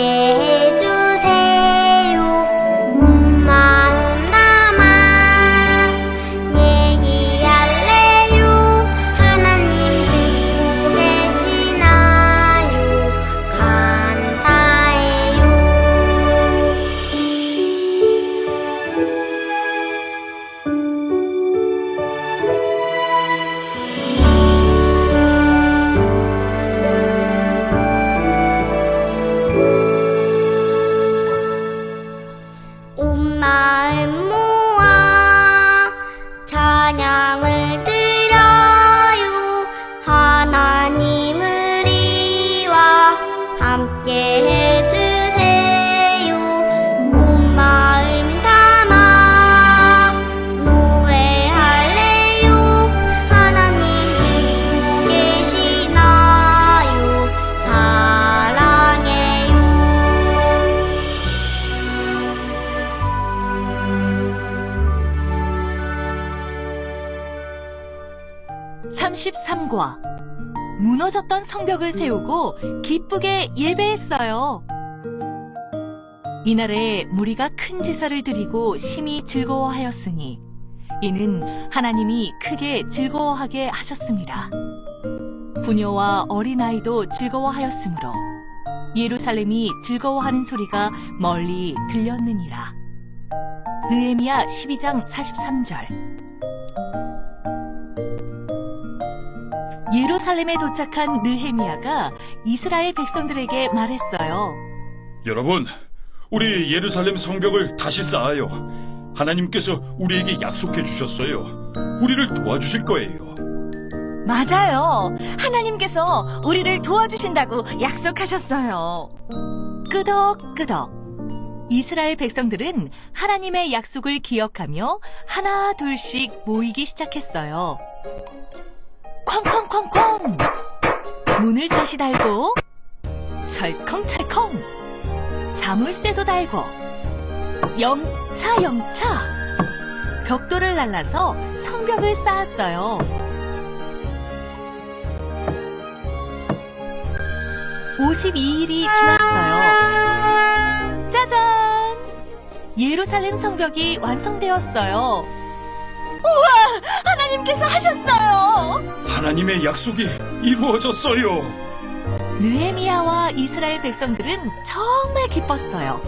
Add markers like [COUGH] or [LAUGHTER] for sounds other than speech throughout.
Okay. 노아. 무너졌던 성벽을 세우고 기쁘게 예배했어요. 이날에 무리가 큰 제사를 드리고 심히 즐거워하였으니 이는 하나님이 크게 즐거워하게 하셨습니다. 부녀와 어린아이도 즐거워하였으므로 예루살렘이 즐거워하는 소리가 멀리 들렸느니라. 느헤미야 12장 43절 예루살렘에 도착한 느헤미야가 이스라엘 백성들에게 말했어요. 여러분, 우리 예루살렘 성벽을 다시 쌓아요. 하나님께서 우리에게 약속해 주셨어요. 우리를 도와주실 거예요. 맞아요. 하나님께서 우리를 도와주신다고 약속하셨어요. 끄덕끄덕. 이스라엘 백성들은 하나님의 약속을 기억하며 하나 둘씩 모이기 시작했어요. 쾅쾅쾅쾅! 문을 다시 달고, 철컹철컹! 자물쇠도 달고, 영차 영차! 벽돌을 날라서 성벽을 쌓았어요. 52일이 지났어요. 짜잔! 예루살렘 성벽이 완성되었어요. 우와! 하나님께서 하셨어요! 하나님의 약속이 이루어졌어요. 느헤미야와 이스라엘 백성들은 정말 기뻤어요.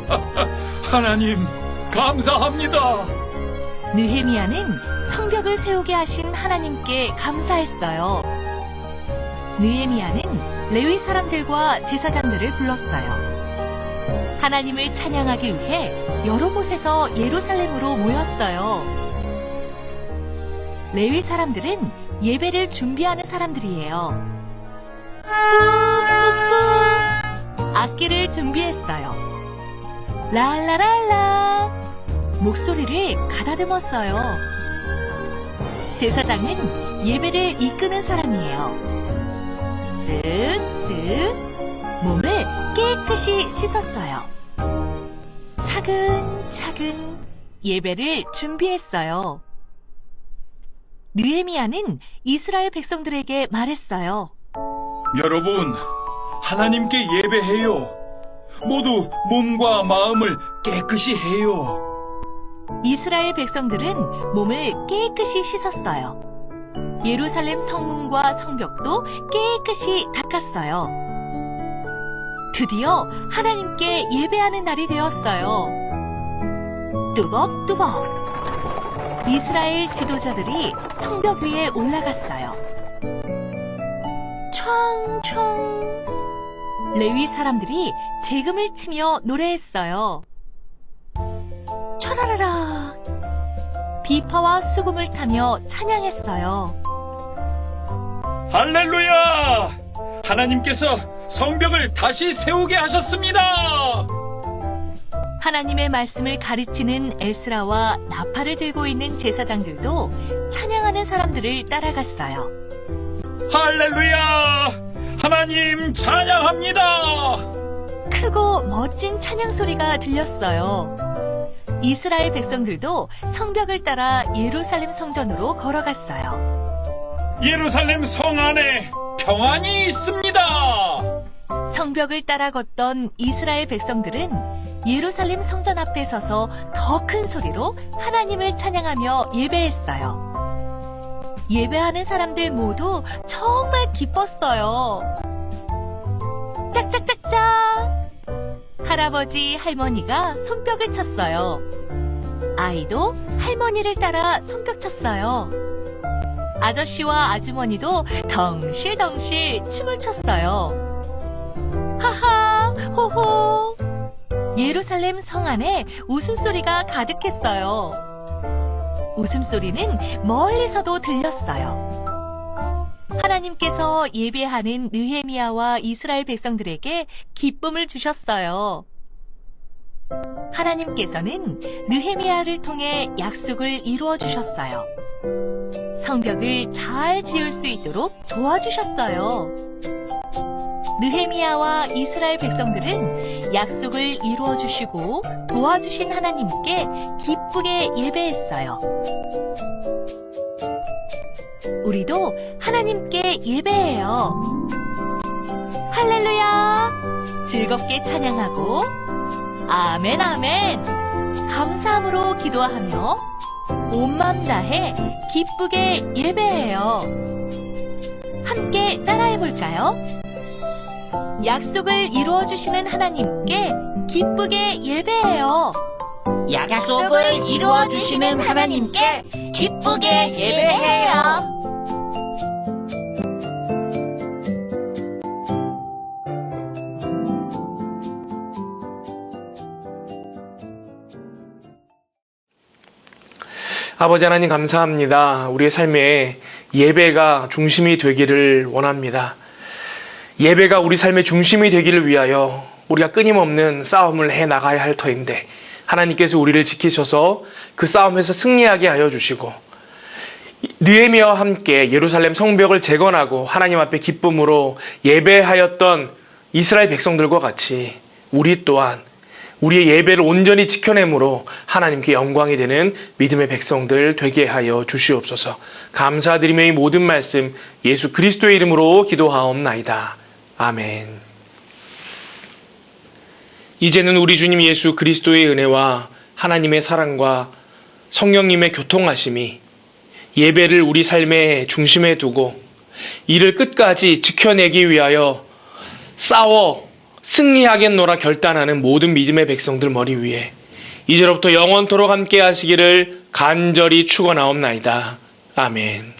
[LAUGHS] 하나님, 감사합니다. 느헤미야는 성벽을 세우게 하신 하나님께 감사했어요. 느헤미야는 레위 사람들과 제사장들을 불렀어요. 하나님을 찬양하기 위해 여러 곳에서 예루살렘으로 모였어요. 레위 사람들은 예배를 준비하는 사람들이에요. 악기를 준비했어요. 랄라랄라 목소리를 가다듬었어요. 제사장은 예배를 이끄는 사람이에요. 쓱쓱 몸을 깨끗이 씻었어요. 차근차근 예배를 준비했어요. 느헤미야는 이스라엘 백성들에게 말했어요. 여러분, 하나님께 예배해요. 모두 몸과 마음을 깨끗이 해요. 이스라엘 백성들은 몸을 깨끗이 씻었어요. 예루살렘 성문과 성벽도 깨끗이 닦았어요. 드디어 하나님께 예배하는 날이 되었어요. 뚜벅뚜벅. 이스라엘 지도자들이 성벽 위에 올라갔어요. 총총. 레위 사람들이 재금을 치며 노래했어요. 촤라라라. 비파와 수금을 타며 찬양했어요. 할렐루야! 하나님께서 성벽을 다시 세우게 하셨습니다. 하나님의 말씀을 가르치는 에스라와 나팔을 들고 있는 제사장들도 찬양하는 사람들을 따라갔어요. 할렐루야! 하나님 찬양합니다. 크고 멋진 찬양 소리가 들렸어요. 이스라엘 백성들도 성벽을 따라 예루살렘 성전으로 걸어갔어요. 예루살렘 성 안에 평안이 있습니다. 성벽을 따라 걷던 이스라엘 백성들은 예루살렘 성전 앞에 서서 더 큰 소리로 하나님을 찬양하며 예배했어요. 예배하는 사람들 모두 정말 기뻤어요. 짝짝짝짝! 할아버지, 할머니가 손뼉을 쳤어요. 아이도 할머니를 따라 손뼉 쳤어요. 아저씨와 아주머니도 덩실덩실 춤을 췄어요. 하하, 호호. 예루살렘 성 안에 웃음소리가 가득했어요. 웃음소리는 멀리서도 들렸어요. 하나님께서 예배하는 느헤미야와 이스라엘 백성들에게 기쁨을 주셨어요. 하나님께서는 느헤미야를 통해 약속을 이루어 주셨어요. 성벽을 잘 지을 수 있도록 도와주셨어요. 느헤미야와 이스라엘 백성들은 약속을 이루어 주시고 도와주신 하나님께 기쁘게 예배했어요. 우리도 하나님께 예배해요. 할렐루야! 즐겁게 찬양하고, 아멘, 아멘! 감사함으로 기도하며, 온 마음 다해 기쁘게 예배해요. 함께 따라해 볼까요? 약속을 이루어 주시는 하나님께 기쁘게 예배해요. 약속을 이루어 주시는 하나님께 기쁘게 예배해요. 아버지 하나님 감사합니다. 우리의 삶에 예배가 중심이 되기를 원합니다. 예배가 우리 삶의 중심이 되기를 위하여 우리가 끊임없는 싸움을 해 나가야 할 터인데 하나님께서 우리를 지키셔서 그 싸움에서 승리하게 하여 주시고 느헤미야와 함께 예루살렘 성벽을 재건하고 하나님 앞에 기쁨으로 예배하였던 이스라엘 백성들과 같이 우리 또한 우리의 예배를 온전히 지켜내므로 하나님께 영광이 되는 믿음의 백성들 되게 하여 주시옵소서. 감사드리며 이 모든 말씀 예수 그리스도의 이름으로 기도하옵나이다. 아멘. 이제는 우리 주님 예수 그리스도의 은혜와 하나님의 사랑과 성령님의 교통하심이 예배를 우리 삶의 중심에 두고 이를 끝까지 지켜내기 위하여 싸워 승리하겠노라 결단하는 모든 믿음의 백성들 머리 위에 이제로부터 영원토록 함께 하시기를 간절히 축원하옵나이다. 아멘.